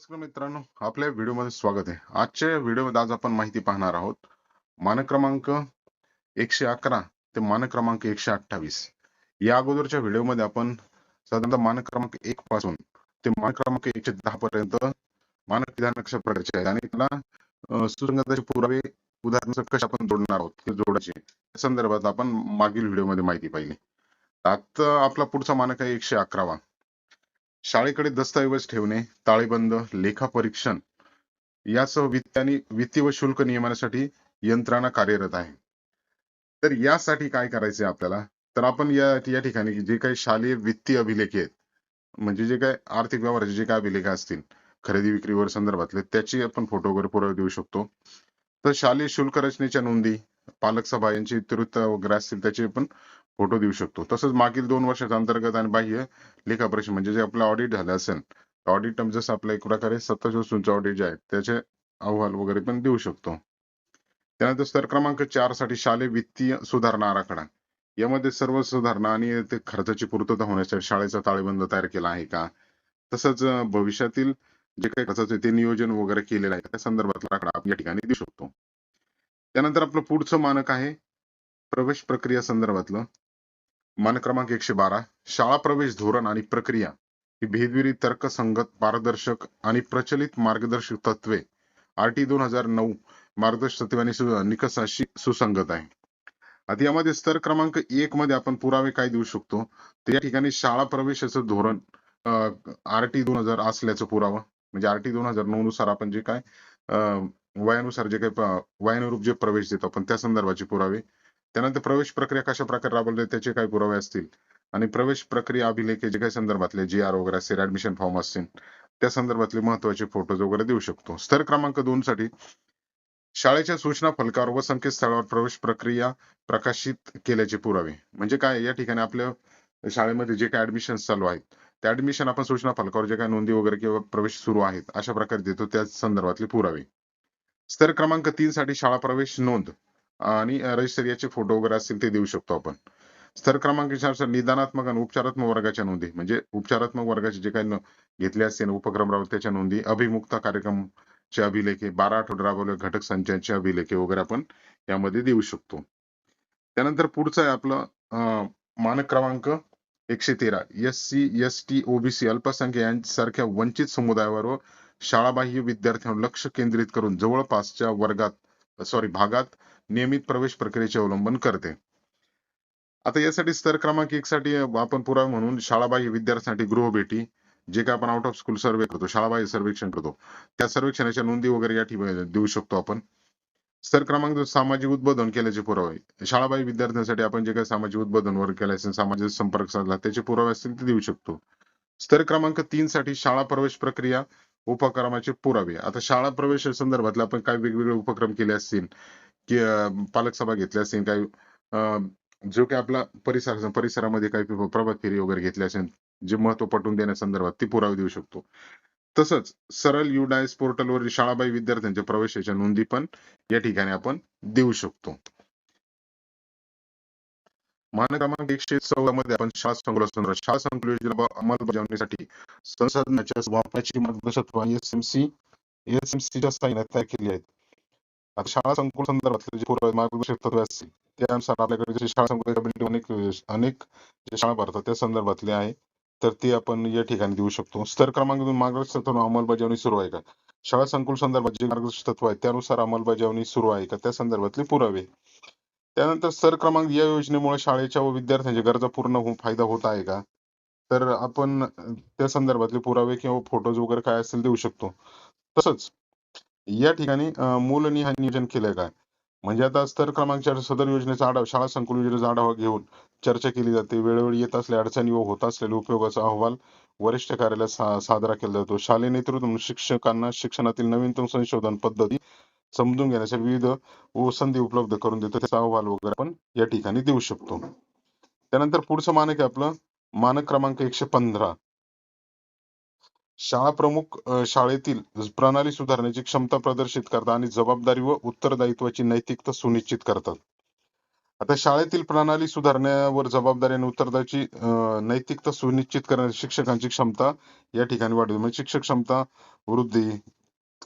नमस्कार मित्रांनो आपल्या व्हिडिओमध्ये स्वागत आहे. आजच्या व्हिडिओमध्ये आज आपण माहिती पाहणार आहोत मानक क्रमांक एकशे अकरा ते मानक क्रमांक एकशे अठ्ठावीस. या अगोदरच्या व्हिडिओमध्ये आपण साधारणतः मानक क्रमांक एक पासून ते मानक क्रमांक एकशे दहा पर्यंत मानक विधान कशा प्रकारचे आहेत आणि त्याला सुसंगताचे पुरावे उदाहरण कशा आपण जोडणार आहोत ते जोडायचे या संदर्भात आपण मागील व्हिडिओमध्ये माहिती पाहिली. आता आपला पुढचा मानक आहे एकशे अकरावा. शाळेकडे दस्तऐवज ठेवणे ताळेबंद लेखा परीक्षण यासह वित्त वित्तीय व शुल्क नियमनासाठी यंत्रणा कार्यरत आहे. तर यासाठी काय करायचे आपल्याला? तर आपण या या ठिकाणी जे काही शालेय वित्तीय अभिलेखे आहेत म्हणजे जे काही आर्थिक व्यवहाराचे जे काही अभिलेख असतील खरेदी विक्रीवर संदर्भातले त्याची आपण फोटो वगैरे पुरावे देऊ शकतो. तर शालेय शुल्क रचनेच्या नोंदी पालक सभा यांची इत्युक्त वगैरे असतील त्याचे पण फोटो देऊ शकतो. तसंच मागील दोन वर्षाच्या अंतर्गत आणि बाह्य लेखा परीक्षण म्हणजे जे आपलं ऑडिट झालं असेल ऑडिट जसं आपलं एक प्रकारे सत्तावीस वस्तूंचं ऑडिट जे आहे त्याचे अहवाल वगैरे पण देऊ शकतो. त्यानंतर स्तर क्रमांक चारसाठी शालेय वित्तीय सुधारणा आराखडा. यामध्ये सर्व सुधारणा आणि ते खर्चाची पूर्तता होण्यासाठी शाळेचा ताळेबंद तयार केला आहे का? तसंच भविष्यातील जे काही खर्चाचे ते नियोजन वगैरे केलेलं आहे त्या संदर्भातला आकडा आपण या ठिकाणी देऊ शकतो. त्यानंतर आपलं पुढचं मानक आहे प्रवेश प्रक्रिया संदर्भातलं. मान क्रमांक एकशे बारा शाळा प्रवेश धोरण आणि प्रक्रिया ही भेदविरी तर्कसंगत पारदर्शक आणि प्रचलित मार्गदर्शक तत्वे आरटी दोन हजार नऊ मार्गदर्शक तत्वे आणि निकषाशी सुसंगत आहे. आता यामध्ये स्तर क्रमांक एक मध्ये आपण पुरावे काय देऊ शकतो? तर या ठिकाणी शाळा प्रवेशाचं धोरण आर टी दोन हजार असल्याचं पुरावा म्हणजे आर टी दोन हजार नऊ नुसार आपण जे काय वयानुसार जे काही वयानुरूप जे प्रवेश देतो आपण त्या संदर्भाचे पुरावे त्यानंतर प्रवेश प्रक्रिया कशा प्रकारे राबवली त्याचे काय पुरावे असतील. आणि प्रवेश प्रक्रिया अभिलेख जे काही संदर्भातले जी आर वगैरे असतील ऍडमिशन फॉर्म असतील त्या संदर्भातले महत्त्वाचे फोटोज वगैरे देऊ शकतो. स्तर क्रमांक दोन साठी शाळेच्या सूचना फलकावर व संकेतस्थळावर प्रवेश प्रक्रिया प्रकाशित केल्याचे पुरावे. म्हणजे काय या ठिकाणी आपल्या शाळेमध्ये जे काही ऍडमिशन चालू आहेत त्या ऍडमिशन आपण सूचना फलकावर जे काही नोंदी वगैरे किंवा प्रवेश सुरू आहेत अशा प्रकारे देतो त्या संदर्भातले पुरावे. स्तर क्रमांक तीन साठी शाळा प्रवेश नोंद. आणि रजिस्टर याचे फोटो वगैरे असतील ते देऊ शकतो आपण. स्तर क्रमांक चार निदानात्मक आणि उपचारात्मक वर्गाच्या नोंदी. म्हणजे उपचारात्मक वर्गाचे जे काही घेतले असतील उपक्रम राबवले त्याच्या नोंदी अभिमुक्ता कार्यक्रमचे अभिलेखे बारा आठवडे राबवले घटक संचांचे अभिलेखे वगैरे आपण यामध्ये देऊ शकतो. त्यानंतर पुढचं आहे आपलं मानक क्रमांक एकशे तेरा. S C S T OBC अल्पसंख्य यांसारख्या वंचित समुदायावर शाळाबाह्य विद्यार्थ्यांवर लक्ष केंद्रित करून जवळपासच्या वर्गात सॉरी भागात नियमित प्रवेश प्रक्रियेचे अवलंबन करते. आता यासाठी स्तर क्रमांक एक साठी आपण पुरावा म्हणून शाळाबाह्य विद्यार्थ्यांसाठी गृहभेटी जे काय आपण आउट ऑफ स्कूल सर्वे करतो शाळाबाह्य सर्वेक्षण करतो त्या सर्वेक्षणाच्या नोंदी वगैरे या ठिकाणी देऊ शकतो आपण. स्तर क्रमांक सामाजिक उद्बोधन केल्याचे पुरावे शाळाबाह्य विद्यार्थ्यांसाठी आपण जे काही सामाजिक उद्बोधन वर केले असेल सामाजिक संपर्क साधला त्याचे पुरावे असतील ते देऊ शकतो. स्तर क्रमांक तीन साठी शाळा प्रवेश प्रक्रिया उपक्रमाचे पुरावे. आता शाळा प्रवेश संदर्भातले आपण काही वेगवेगळे उपक्रम केले असतील कि पालक सभा घेतल्या असतील काही अं, जो काही आपला परिसर परिसरामध्ये काही प्रभात फेरी वगैरे घेतली असेल जे महत्त्व पटवून देण्यासंदर्भात ती पुरावे देऊ शकतो. तसंच सरळ युडायस पोर्टलवर शाळाबाह्य विद्यार्थ्यांच्या प्रवेशाच्या नोंदी पण या ठिकाणी आपण देऊ शकतो. मानक क्रमांक एकशे चौदा मध्ये आपण शाळा संकुल संदर्भात शाळा संकुल योजना अंमलबजावणीसाठी संसाधनाच्या वापराची मार्गदर्शक एसएमसी एसएमसीच्या साईन तयार केली आहेत. आता शाळा संकुल संदर्भातले जे पूर्व मार्गदर्शक तत्व असतील त्यानुसार आपल्याकडे जसे शाळा संकुल अनेक अनेक जे शाळा भरतात त्या संदर्भातले आहे. तर ते आपण या ठिकाणी देऊ शकतो. स्तर क्रमांक दोन मार्गदर्शक तत्व अंमलबजावणी सुरू आहे का? शाळा संकुल संदर्भात जे मार्गदर्शक तत्व आहे त्यानुसार अंमलबजावणी सुरू आहे का? त्या संदर्भातले पुरावे. त्यानंतर स्तर क्रमांक या योजनेमुळे शाळेच्या व विद्यार्थ्यांच्या गरजा पूर्ण होऊन फायदा होत आहे का? तर आपण त्या संदर्भातले पुरावे किंवा फोटोज वगैरे काय असेल देऊ शकतो. तसंच या ठिकाणी मूलनिहाय नियोजन केलंय काय म्हणजे आता स्तर क्रमांक चार सदर योजनेचा आढावा शाळा संकुल योजनेचा आढावा घेऊन चर्चा केली जाते. वेळोवेळी येत असल्या अडचणी व होत असलेल्या उपयोगाचा अहवाल वरिष्ठ कार्यालयात सा- सादरा केला जातो. शालेय नेतृत्व शिक्षकांना शिक्षणातील नवीनतम संशोधन पद्धती समजून घेण्याच्या विविध व संधी उपलब्ध करून देतो. त्याचा अहवाल वगैरे आपण या ठिकाणी देऊ शकतो. त्यानंतर पुढचं मानक आहे आपलं. मानक क्रमांक एकशे पंधरा. शाळा प्रमुख शाळेतील प्रणाली सुधारण्याची क्षमता प्रदर्शित करतात आणि जबाबदारी व उत्तरदायित्वाची नैतिकता सुनिश्चित करतात. आता शाळेतील प्रणाली सुधारण्यावर जबाबदारी आणि उत्तरदायीची नैतिकता सुनिश्चित करण्याची शिक्षकांची क्षमता या ठिकाणी वाढवली म्हणजे शिक्षक क्षमता वृद्धी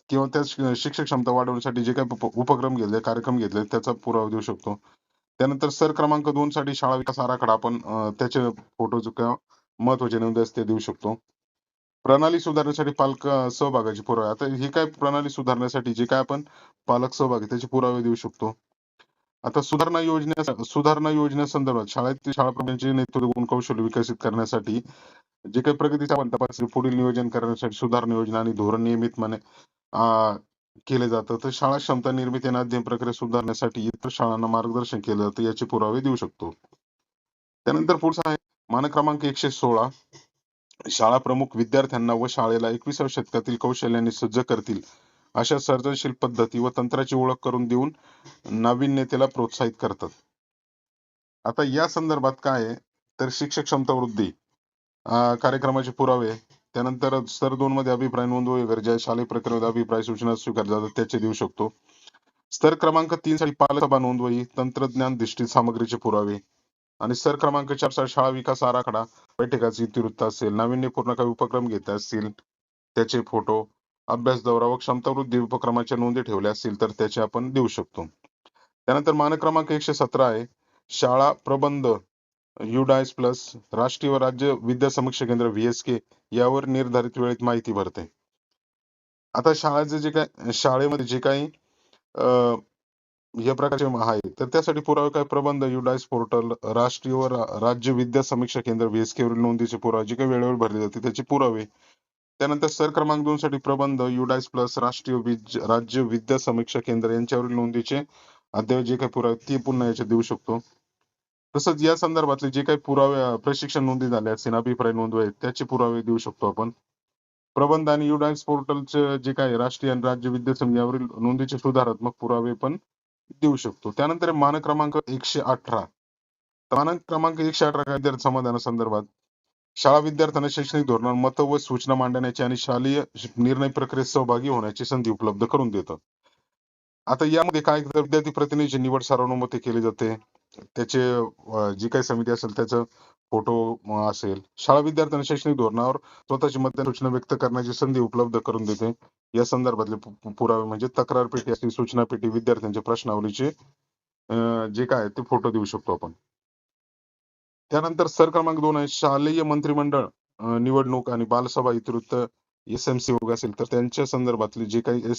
किंवा त्या शिक्षक क्षमता वाढवण्यासाठी जे काही उप- उपक्रम घेतले कार्यक्रम घेतले त्याचा पुरावा देऊ शकतो. त्यानंतर सर क्रमांक दोन साठी शाळा विकास आराखडा आपण अं, त्याचे फोटो किंवा महत्त्वाचे नोंद असते ते देऊ शकतो. प्रणाली सुधारण्यासाठी पालक अं, पुरावा पुरावे. आता ही काय प्रणाली सुधारण्यासाठी जे काय आपण पालक सहभागी त्याचे पुरावे देऊ शकतो. आता सुधारणा योजने सुधारणा योजनेसंदर्भात शाळेतील शाळा प्रमुखांचे नेतृत्व गुण कौशल्य विकसित करण्यासाठी जे काही प्रगतीचा तपासणी पुढील नियोजन करण्यासाठी सुधारणा योजना आणि धोरण नियमितपणे केले जातं तर शाळा क्षमता निर्मिती आणि अध्ययन प्रक्रिया सुधारण्यासाठी इतर शाळांना मार्गदर्शन केलं जातं याचे पुरावे देऊ शकतो. त्यानंतर पुढचा आहे मानक क्रमांक एकशे सोळा. शाळा प्रमुख विद्यार्थ्यांना व शाळेला एकविसाव्या शतकातील कौशल्याने सज्ज करतील अशा सर्जनशील पद्धती व तंत्राची ओळख करून देऊन नाविन्यतेला प्रोत्साहित करतात. आता या संदर्भात काय आहे? तर शिक्षक क्षमता वृद्धी कार्यक्रमाचे पुरावे त्यानंतर स्तर दोन मध्ये अभिप्राय नोंदवणे गरजे आहे शालेय प्रक्रियेमध्ये अभिप्राय सूचना स्वीकारल्या जातात त्याचे देऊ शकतो. स्तर क्रमांक तीन साठी पालक सभा नोंदवही तंत्रज्ञान दृष्टी सामग्रीचे पुरावे आणि स्तर क्रमांक चारसाठी शाळा विकास आराखडा बैठकाची इतिवृत्त असेल नाविन्यपूर्ण काही उपक्रम घेत असतील त्याचे फोटो अभ्यास दौरा व क्षमता वृद्धी उपक्रमाच्या नोंदी ठेवल्या असतील तर त्याचे आपण देऊ शकतो. त्यानंतर मानक क्रमांक एकशे सतरा आहे. शाळा प्रबंध युडायस प्लस राष्ट्रीय व राज्य विद्या समीक्षा केंद्र व्हीएसके यावर निर्धारित वेळेत माहिती भरते. आता शाळेचे जे काय शाळेमध्ये जे काही अं, या प्रकारचे आहे तर त्यासाठी पुरावे काय? प्रबंध युडायस पोर्टल राष्ट्रीय व राज्य विद्या समीक्षा केंद्र व्हीएसके वरील नोंदीचे पुरावे जे काही वेळेवर भरले जाते त्याचे पुरावे त्यानंतर सर क्रमांक दोन साठी प्रबंध युडायस प्लस राष्ट्रीय राज्य विद्या समीक्षा केंद्र यांच्यावरील नोंदीचे अद्याप जे काही पुरावे ते पुन्हा याचे देऊ शकतो. तसंच या संदर्भातले जे काही पुरावे प्रशिक्षण नोंदी झाले असतील अभिप्राय नोंदवे आहेत, त्याचे पुरावे देऊ शकतो आपण. प्रबंध आणि युडायस पोर्टलचे जे काही राष्ट्रीय आणि राज्य विद्या समिती यावरील नोंदीचे सुधारात्मक पुरावे पण देऊ शकतो. त्यानंतर मानक क्रमांक एकशे अठरा. मानक क्रमांक एकशे अठरा काय समाधाना संदर्भात शाळा विद्यार्थ्यांना शैक्षणिक धोरणावर मत व सूचना मांडण्याची आणि शालेय निर्णय प्रक्रियेत सहभागी होण्याची संधी उपलब्ध करून देतात. आता यामध्ये काय विद्यार्थी प्रतिनिधीची निवड सर्वानुमते केली जाते. त्याचे जी काही समिती असेल त्याचं फोटो असेल. शाळा विद्यार्थ्यांना शैक्षणिक धोरणावर स्वतःची मत सूचना व्यक्त करण्याची संधी उपलब्ध करून देते. या संदर्भातले पुरावे म्हणजे तक्रार पेटी असतील सूचना पेटी विद्यार्थ्यांच्या प्रश्नावलीचे जे काय ते फोटो देऊ शकतो आपण. त्यानंतर सर क्रमांक दोन आहे शालेय मंत्रिमंडळ निवडणूक आणि बालसभा इतिवृत्त एस एम सी असेल तर त्यांच्या संदर्भातले जे काही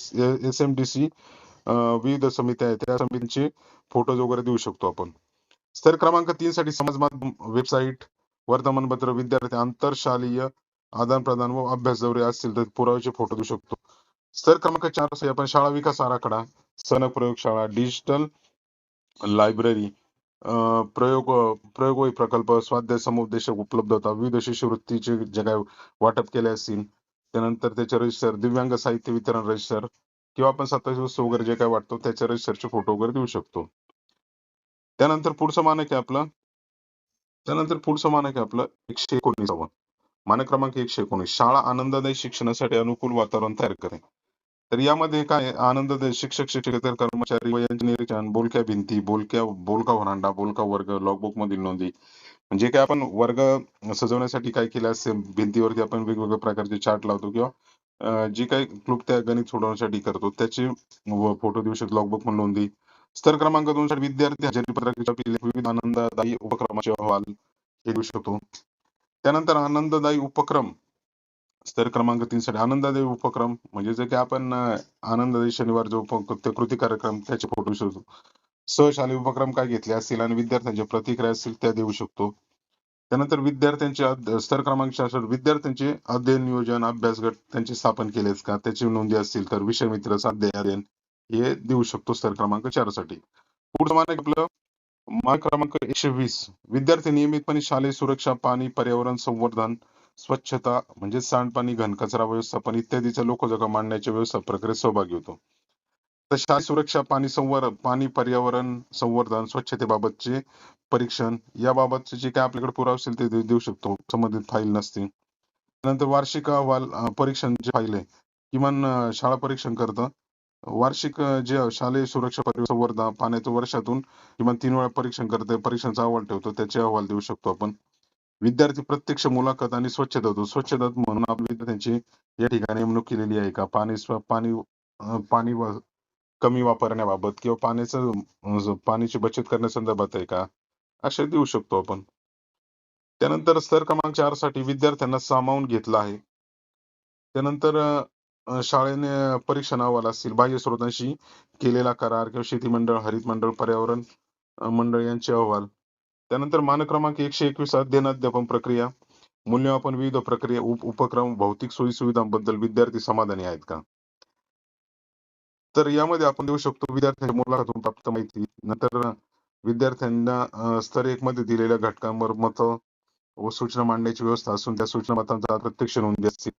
एस एम डी सी विविध समित्या आहेत त्या समितीचे फोटोज वगैरे देऊ शकतो आपण. स्तर क्रमांक तीन साठी समाज माध्यम वेबसाईट वर्तमानपत्र विद्यार्थी आंतरशालीय आदान प्रदान व अभ्यास दौरे असतील तर पुराव्याचे फोटो देऊ शकतो. स्तर क्रमांक चार आपण शाळा विकास आराखडा सनक प्रयोगशाळा डिजिटल लायब्ररी प्रयोग प्रयोग प्रकल्प स्वाध्याय समुपदेशक उपलब्धता विविध शिष्यवृत्तीचे जे काय वाटप केले असतील त्यानंतर त्याचे रजिस्टर दिव्यांग साहित्य वितरण रजिस्टर किंवा आपण सत्तावीस वस्तू वगैरे जे काय वाटतो त्याच्या रजिस्टरचे फोटो वगैरे देऊ शकतो. त्यानंतर पुढचं मानक आहे आपलं. त्यानंतर पुढचं मानक आहे आपलं एकशे एकोणीसावं. मानक क्रमांक एकशे एकोणीस. शाळा आनंददायी शिक्षणासाठी अनुकूल वातावरण तयार करे तर यामध्ये काय आनंद शिक्षक शिक्षकेतर कर्मचारी व यांचे निरीक्षण बोलक्या भिंती बोलक्या बोलका व्हरांडा बोलका वर्ग लॉगबुक मधील नोंदी. म्हणजे काय आपण वर्ग सजवण्यासाठी काय केलं असेल? भिंतीवरती आपण वेगवेगळ्या प्रकारचे चार्ट लावतो किंवा जी काही क्लुप्त्या गणित सोडवण्यासाठी करतो त्याचे फोटो देऊ शकतो लॉगबुक म्हणून नोंदी. स्तर क्रमांक दोन साठी विद्यार्थी हजेरी पत्रकाच्या विविध आनंददायी उपक्रमाचे अहवाल हे देऊ शकतो. त्यानंतर आनंददायी उपक्रम. स्तर क्रमांक तीन साठी आनंददायी उपक्रम म्हणजे जे की आपण आनंददायी शनिवार जो कृती कार्यक्रम त्याचे फोटो देऊ सहशालेय उपक्रम काय घेतले असतील आणि विद्यार्थ्यांच्या प्रतिक्रिया असतील त्या देऊ शकतो. त्यानंतर विद्यार्थ्यांचे स्तर क्रमांक विद्यार्थ्यांचे अध्ययन नियोजन अभ्यास गट त्यांचे स्थापन केलेत का? त्याची नोंदी असतील तर विषय मित्र अध्ययन हे देऊ शकतो स्तर क्रमांक चारसाठी. पुढचं मानक आपलं मानक क्रमांक एकशे वीस. विद्यार्थी नियमितपणे शालेय सुरक्षा पाणी पर्यावरण संवर्धन स्वच्छता म्हणजे सांडपाणी घनकचरा व्यवस्थापन इत्यादीच्या लोकजगा मांडण्याच्या व्यवस्था प्रक्रियेत सहभागी होतो. तर सुरक्षा पाणी संवर्धन पाणी पर्यावरण संवर्धन स्वच्छतेबाबतचे परीक्षण याबाबतचे जे काय आपल्याकडे पुरावे असतील ते देऊ शकतो. संबंधित फाईल नसतील. नंतर वार्षिक अहवाल परीक्षण जे फाईल आहे किमान शाळा परीक्षण करतं. वार्षिक जे शालेय सुरक्षा संवर्धन पाण्याचं वर्षातून किमान तीन वेळा परीक्षण करते परीक्षणचा अहवाल ठेवतो त्याचे अहवाल देऊ शकतो आपण. विद्यार्थी प्रत्यक्ष मुलाखत आणि स्वच्छता होतो. स्वच्छता म्हणून आपल्या विद्यार्थ्यांची या ठिकाणी नेमणूक केलेली आहे का? पाणी स्व- पाणी पाणी कमी वापरण्याबाबत किंवा पाण्याचं पाण्याची बचत करण्यासंदर्भात आहे का? असे देऊ शकतो आपण. त्यानंतर स्तर क्रमांक चारसाठी विद्यार्थ्यांना सामावून घेतलं आहे. त्यानंतर शाळेने परीक्षण अहवाल असतील बाह्य स्रोतांशी केलेला करार किंवा शेती मंडळ हरित मंडळ पर्यावरण मंडळ यांचे अहवाल. त्यानंतर मानक्रमांक एकशे एकवीस अध्ययन अध्यापन प्रक्रिया. मूल्यमापन विविध प्रक्रिया उप उपक्रम भौतिक सोयी सुविधांबद्दल विद्यार्थी समाधानी आहेत का? तर यामध्ये आपण देऊ शकतो विद्यार्थ्यांच्या मुलाखतून प्राप्त माहिती. नंतर विद्यार्थ्यांना स्तर एक मध्ये दिलेल्या घटकांवर मत व सूचना मांडण्याची व्यवस्था असून त्या सूचना मतांचा प्रत्यक्ष नोंदी असतील.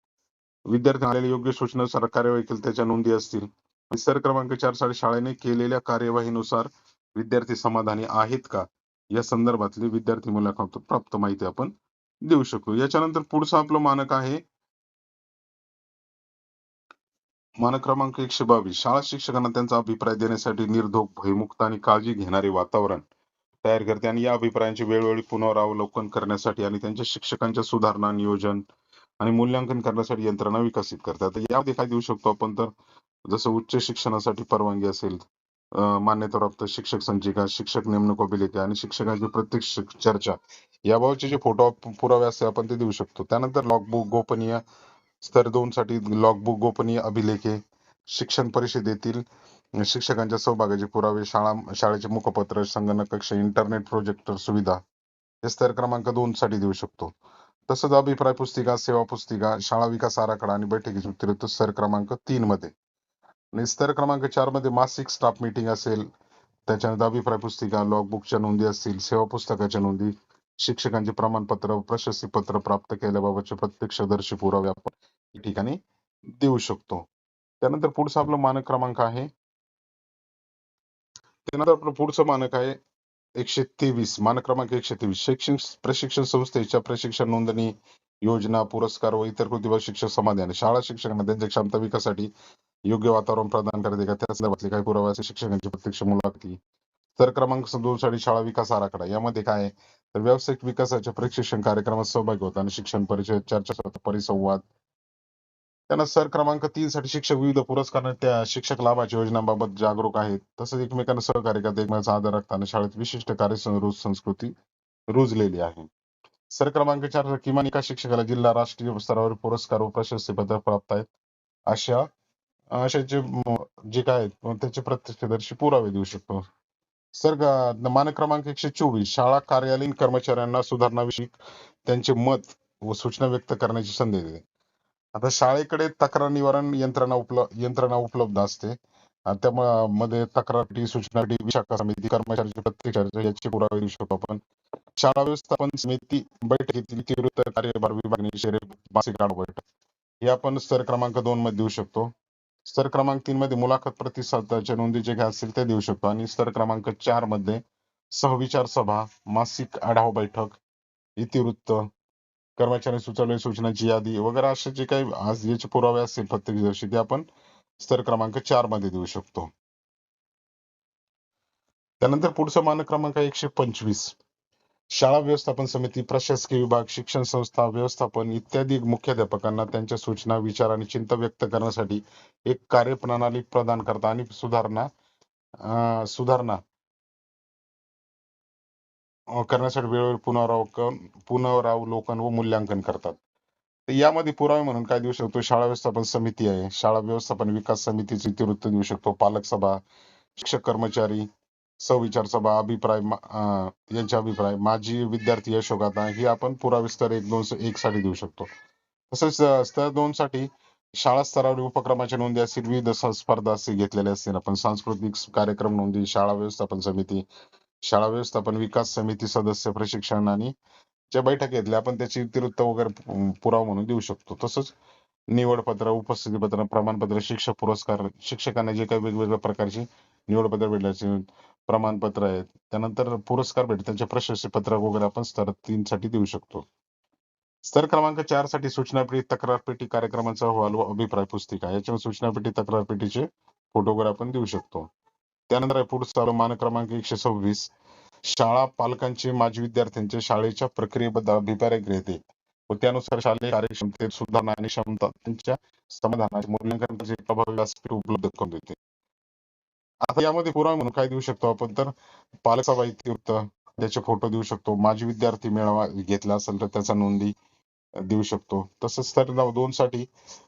विद्यार्थ्यांना आलेल्या योग्य सूचनानुसार कार्यवाही केली त्याच्या नोंदी असतील. सर क्रमांक चार साडे शाळेने केलेल्या कार्यवाहीनुसार विद्यार्थी समाधानी आहेत का? या संदर्भातली विद्यार्थी मुलाखत प्राप्त माहिती आपण देऊ शकतो याच्यानंतर पुढचं आपलं मानक आहे. मानक क्रमांक एकशे बावीस. शाळा शिक्षकांना त्यांचा अभिप्राय देण्यासाठी निर्धोक भयमुक्त आणि काळजी घेणारे वातावरण तयार करते आणि या अभिप्रायांचे वेळोवेळी पुनरावलोकन करण्यासाठी आणि त्यांच्या शिक्षकांच्या सुधारणा नियोजन आणि मूल्यांकन करण्यासाठी यंत्रणा विकसित करतात. यामध्ये काय देऊ शकतो आपण तर? जसं उच्च शिक्षणासाठी परवानगी असेल मान्यताप्राप्त शिक्षक संचिका शिक्षक नेमणूक अभिलेखे आणि शिक्षकांची प्रत्यक्ष चर्चा याबाबतचे जे फोटो पुरावे असते आपण ते देऊ शकतो. त्यानंतर लॉगबुक गोपनीय स्तर दोन साठी लॉगबुक गोपनीय अभिलेखे शिक्षण परिषदेतील शिक्षकांच्या सहभागाचे पुरावे शाळा शाळेचे मुखपत्र संगणक कक्ष इंटरनेट प्रोजेक्टर सुविधा हे स्तर क्रमांक दोन साठी देऊ शकतो. तसंच अभिप्राय पुस्तिका सेवा पुस्तिका शाळा विकास आराखडा आणि बैठकीचे उत्तर स्तर क्रमांक तीन मध्ये. आणि स्तर क्रमांक चारमध्ये मासिक स्टाफ मीटिंग असेल त्याच्यानंतर अभिप्राय पुस्तिका लॉगबुकच्या नोंदी असतील सेवा पुस्तकाच्या नोंदी शिक्षकांचे प्रमाणपत्र प्रशस्ती पत्र प्राप्त केल्याबाबतचे प्रत्यक्षदर्शी पुरावे आपण या ठिकाणी देऊ शकतो. त्यानंतर पुढचा आपला मानक क्रमांक आहे. त्यानंतर आपलं पुढचं मानक आहे एकशे तेवीस. मानक क्रमांक एकशे तेवीस. शैक्षणिक प्रशिक्षण संस्थेच्या प्रशिक्षण नोंदणी योजना पुरस्कार व इतर कृतीबद्ध शिक्षक समाधान. शाळा शिक्षकांना त्यांच्या क्षमता विकासासाठी योग्य वातावरण प्रदान करते का? त्या संदर्भातले काही पुरावे असे शिक्षकांची प्रत्यक्ष मुलाखती तर क्रमांक दोन साठी शाळा विकास आराखडा. यामध्ये काय आहे? तर व्यावसायिक विकासाच्या प्रशिक्षण कार्यक्रमात सहभागी होता आणि शिक्षण परिषद चर्चा परिसंवाद. त्यांना सर क्रमांक तीन साठी शिक्षक विविध पुरस्कार त्या शिक्षक लाभाच्या योजनांबाबत जागरूक आहेत. तसंच एकमेकांना सहकार्य करत एकमेकांचा आदर राखताना शाळेत विशिष्ट कार्य रोज संस्कृती रुजलेली आहे. सर क्रमांक चार किमान एका शिक्षकाला जिल्हा राष्ट्रीय स्तरावर पुरस्कार व प्रशस्ती पत्र प्राप्त आहेत. अशा अशा जे जे काय आहेत त्याचे प्रत्यक्षदर्शी पुरावे देऊ शकतो. सर मान मानक क्रमांक एकशे चोवीस शाळा कार्यालयीन कर्मचाऱ्यांना सुधारणाविषयी त्यांचे मत व सूचना व्यक्त करण्याची संधी देते. आता शाळेकडे तक्रार निवारण यंत्रणा उपलब्ध यंत्रणा उपलब्ध असते. त्यामध्ये मध्ये तक्रार सूचना शाखा समिती कर्मचाऱ्यांची प्रत्येक याचे पुरावे देऊ शकतो आपण. शाळा व्यवस्थापन समिती बैठकीतील तीव्र कार्यभार विभागणी शरीर मासिक आढावा बैठक. हे आपण स्तर क्रमांक दोन मध्ये देऊ शकतो. स्तर क्रमांक तीन मध्ये मुलाखत प्रतिसादाच्या नोंदी जे काय असतील ते देऊ शकतो. आणि स्तर क्रमांक चारमध्ये सहविचार सभा मासिक आढावा बैठक इतिवृत्त कर्मचारी सुचवलेल्या सूचनांची यादी वगैरे असे जे काही आज याचे पुरावे असतील प्रत्यक्षदर्शी ते आपण स्तर क्रमांक चारमध्ये देऊ शकतो. त्यानंतर पुढचा मानक क्रमांक एकशे पंचवीस. शाळा व्यवस्थापन समिती प्रशासकीय विभाग शिक्षण संस्था व्यवस्थापन इत्यादी मुख्याध्यापकांना त्यांच्या सूचना विचार आणि चिंता व्यक्त करण्यासाठी एक कार्यप्रणाली प्रदान करता आणि सुधारणा अं, सुधारणा करण्यासाठी वेळोवेळी पुनरावलोकन पुनरावलोकन व मूल्यांकन करतात. तर यामध्ये पुरावे म्हणून काय देऊ शकतो? शाळा व्यवस्थापन समिती आहे. शाळा व्यवस्थापन विकास समितीचे इतिवृत्त देऊ शकतो. पालक सभा शिक्षक कर्मचारी सविचार सभा अभिप्राय यांचा यांचे अभिप्राय माजी विद्यार्थी यशोगाथा ही आपण पुरा विस्तार एक दोन एक साठी देऊ शकतो. तसेच स्तर दोन साठी शाळा स्तरावर उपक्रमाच्या नोंदी असतील विविध स्पर्धा असतील घेतलेल्या असतील. आपण सांस्कृतिक कार्यक्रम नोंदी शाळा व्यवस्थापन समिती शाळा व्यवस्थापन विकास समिती सदस्य प्रशिक्षण आणि ज्या बैठक घेतल्या आपण त्याची इतिवृत्त वगैरे पुरावा म्हणून देऊ शकतो. तसंच निवडपत्र उपस्थितीपत्र प्रमाणपत्र शिक्षक पुरस्कार शिक्षकांना जे काही वेगवेगळ्या प्रकारची निवडपत्र भेटल्याचे प्रमाणपत्र आहेत. त्यानंतर पुरस्कार भेट त्यांचे प्रशस्ती पत्र वगैरे आपण स्तर तीन साठी देऊ शकतो. स्तर क्रमांक चारसाठी सूचना पेटी तक्रार पेटी कार्यक्रमाचा अहवाल व अभिप्राय पुस्तिका. याच्यावर सूचना पेटी तक्रार पेटीचे फोटो वगैरे आपण देऊ शकतो. त्यानंतर आहे पुढचा मान क्रमांक एकशे सव्वीस. शाळा पालकांचे माजी विद्यार्थ्यांचे शाळेच्या प्रक्रियेबद्दल अभिप्राय घेते व त्यानुसार शालेय कार्यक्षमतेत सुधारणा आणि क्षमता त्यांच्या समाधानाचे मूल्यांकन प्रभावी व्यासपीठ उपलब्ध करून देते? आता यामध्ये पुरावा म्हणून काय देऊ शकतो आपण? तर पालक सभा त्याचे फोटो देऊ शकतो. माजी विद्यार्थी मेळावा घेतला असेल तर त्याचा नोंदी देऊ शकतो. तसंच तर दोन साठी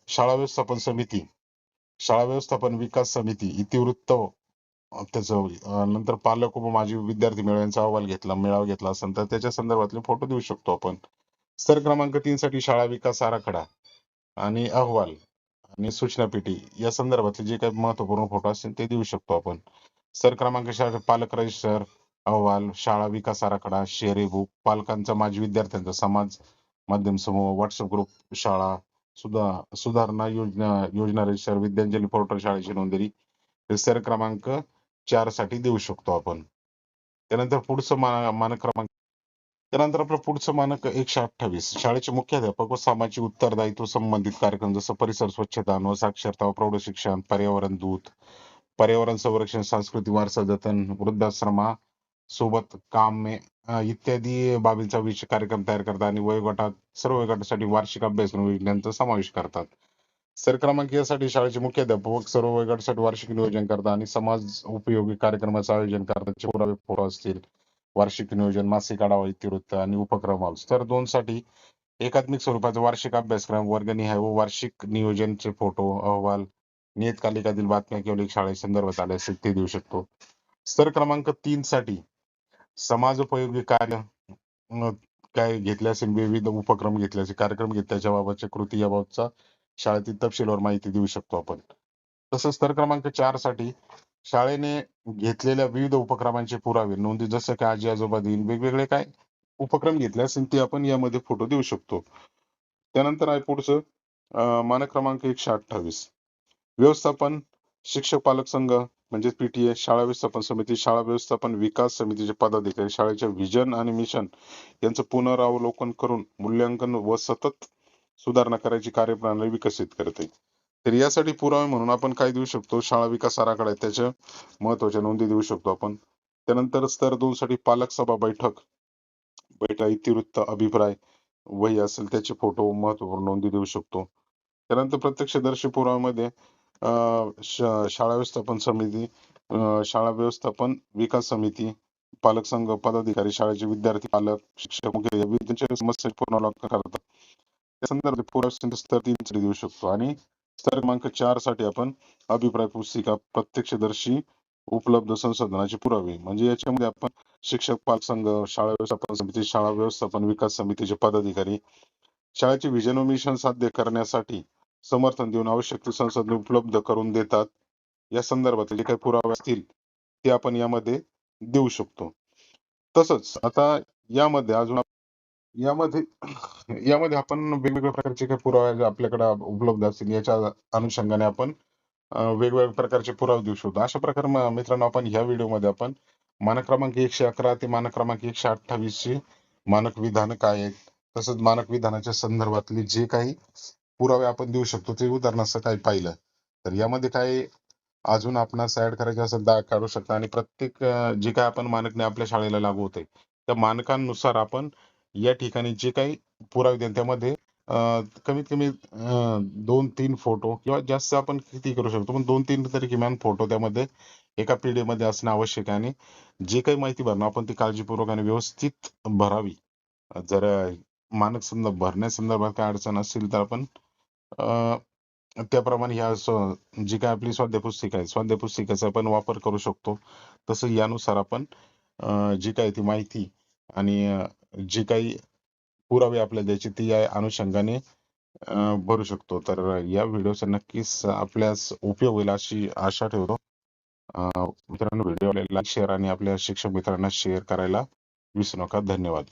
शाळा व्यवस्थापन समिती शाळा व्यवस्थापन विकास समिती इतिवृत्त त्याच त्याचं नंतर पालक व माजी विद्यार्थी मेळाव्यांचा अहवाल घेतला मेळावा घेतला असेल तर त्याच्या संदर्भातले फोटो देऊ शकतो आपण. स्तर क्रमांक तीन साठी शाळा विकास आराखडा आणि अहवाल. आणि सूचना पेटी या संदर्भातले जे काही महत्त्वपूर्ण फोटो असतील ते देऊ शकतो आपण. सर क्रमांक पालक रजिस्टर अहवाल शाळा विकास आराखडा शेरे बुक e पालकांचा माजी विद्यार्थ्यांचा समाज माध्यम समूह व्हॉट्सअप ग्रुप शाळा सुधा सुधारणा योजना योजना रजिस्टर विद्यांजली पोर्टल शाळेची नोंदणी हे सर क्रमांक चारसाठी देऊ शकतो आपण. त्यानंतर पुढचं मान मानक क्रमांक त्यानंतर आपलं पुढचं मानक एकशे अठ्ठावीस. शाळेचे मुख्याध्यापक व सामाजिक उत्तरदायित्व संबंधित कार्यक्रम जसं परिसर स्वच्छता व साक्षरता व प्रौढ शिक्षण पर्यावरण दूत पर्यावरण संरक्षण सांस्कृतिक वारसा जतन वृद्धाश्रमा सोबत कामे इत्यादी बाबींचा विषय कार्यक्रम तयार करतात आणि वयोगटात सर्व वयोगटासाठी वार्षिक अभ्यासक्रम योजनांचा समावेश करतात. सर क्रमांक यासाठी शाळेचे मुख्याध्यापक सर्व वयोगटासाठी वार्षिक नियोजन करतात आणि समाज उपयोगी कार्यक्रमाचं आयोजन करतात. पुरावे फोटो असतील. वार्षिक नियोजन मासिक आढावा इतिवृत्त आणि उपक्रम स्तर दोन साठी एकात्मिक स्वरूपाचा वार्षिक अभ्यासक्रम वर्गनिहाय व वार्षिक नियोजनचे फोटो अहवाल नियतकालिकातील बातम्या किंवा लेख शाळे संदर्भात आले असेल ते देऊ शकतो. स्तर क्रमांक तीन साठी समाजोपयोगी कार्य काय घेतले असेल विविध उपक्रम घेतले असेल कार्यक्रम घेतल्याच्या बाबतच्या कृती याबाबतचा शाळेतील तपशीलवार माहिती देऊ शकतो आपण. तसंच स्तर क्रमांक चारसाठी शाळेने घेतलेल्या विविध उपक्रमांचे पुरावे नोंदी जसं की आजी आजोबा दिन वेगवेगळे काय उपक्रम घेतले असेल ते आपण यामध्ये फोटो देऊ शकतो. त्यानंतर आहे पुढचं मानक क्रमांक एकशे अठ्ठावीस. व्यवस्थापन शिक्षक पालक संघ म्हणजे पीटीए शाळा व्यवस्थापन समिती शाळा व्यवस्थापन विकास समितीचे पदाधिकारी शाळेच्या विजन आणि मिशन यांचं पुनरावलोकन करून मूल्यांकन व सतत सुधारणा करायची कार्यप्रणाली विकसित करते तर यासाठी पुरावे म्हणून आपण काय देऊ शकतो? शाळा विकास आराखडा आहे त्याच्या महत्त्वाच्या नोंदी देऊ शकतो आपण. त्यानंतर स्तर दोन साठी पालक सभा बैठक. बैठक इतिवृत्त अभिप्राय वही असेल त्याचे फोटो महत्त्वपूर्ण नोंदी देऊ शकतो. त्यानंतर प्रत्यक्षदर्शी पुराव्यामध्ये अं, शाळा व्यवस्थापन समिती शाळा व्यवस्थापन विकास समिती पालक संघ पदाधिकारी शाळेचे विद्यार्थी पालक शिक्षक समस्या पूर्ण करतात. त्या संदर्भात पुरावे स्तर तीन देऊ शकतो. आणि क्रमांक चारसाठी आपण अभिप्राय पुस्तिका प्रत्यक्षदर्शी उपलब्ध संसाधनाचे पुरावे. म्हणजे याच्यामध्ये आपण शिक्षक पालक संघ शाळा व्यवस्थापन समिती शाळा व्यवस्थापन विकास समितीचे पदाधिकारी शाळेचे विजन मिशन साध्य करण्यासाठी समर्थन देऊन आवश्यक ती संसाधने उपलब्ध करून देतात. या संदर्भात जे काही पुरावे असतील ते आपण यामध्ये देऊ शकतो. तसंच आता यामध्ये अजून यामध्ये यामध्ये आपण वेगवेगळ्या प्रकारचे काही पुरावे आपल्याकडे उपलब्ध असतील याच्या अनुषंगाने आपण वेगवेगळ्या प्रकारचे पुरावे देऊ शकतो. अशा प्रकारे मित्रांनो आपण ह्या व्हिडिओमध्ये आपण मानक क्रमांक एकशे अकरा ते मानक क्रमांक एकशे अठ्ठावीस ची मानक विधान काय आहेत तसंच मानक विधानाच्या संदर्भातले जे काही पुरावे आपण देऊ शकतो ते उदाहरणार्थ काही पाहिलं. तर यामध्ये काय अजून आपणास ऍड करायचे असेल तर काढू शकता. आणि प्रत्येक जे काय आपण मानकने आपल्या शाळेला लागू होते त्या मानकांनुसार आपण या ठिकाणी जे काही पुरावे देईल त्यामध्ये कमीत कमी दोन तीन फोटो किंवा जास्त आपण किती करू शकतो पण दोन तीन तरी किमान फोटो त्यामध्ये एका पिढी मध्ये असणं आवश्यक आहे. आणि जे काही माहिती भरणं आपण ती काळजीपूर्वक आणि व्यवस्थित भरावी. जर मानक समजा भरण्यासंदर्भात काय अडचण असेल तर आपण अं, त्याप्रमाणे ह्या जी काय आपली स्वाध्याय पुस्तिका आहे स्वाध्यायपुस्तिकेचा आपण वापर करू शकतो. तसं यानुसार आपण जी काय ती माहिती आणि जी काही पुरावे आपल्याला द्यायचे ती या अनुषंगाने अं, भरू शकतो. तर या व्हिडिओचा नक्कीच आपल्यास उपयोग होईल अशी आशा ठेवतो. अं, मित्रांनो व्हिडिओला लाईक शेअर आणि आपल्या शिक्षक मित्रांना शेअर करायला विसरू नका. धन्यवाद.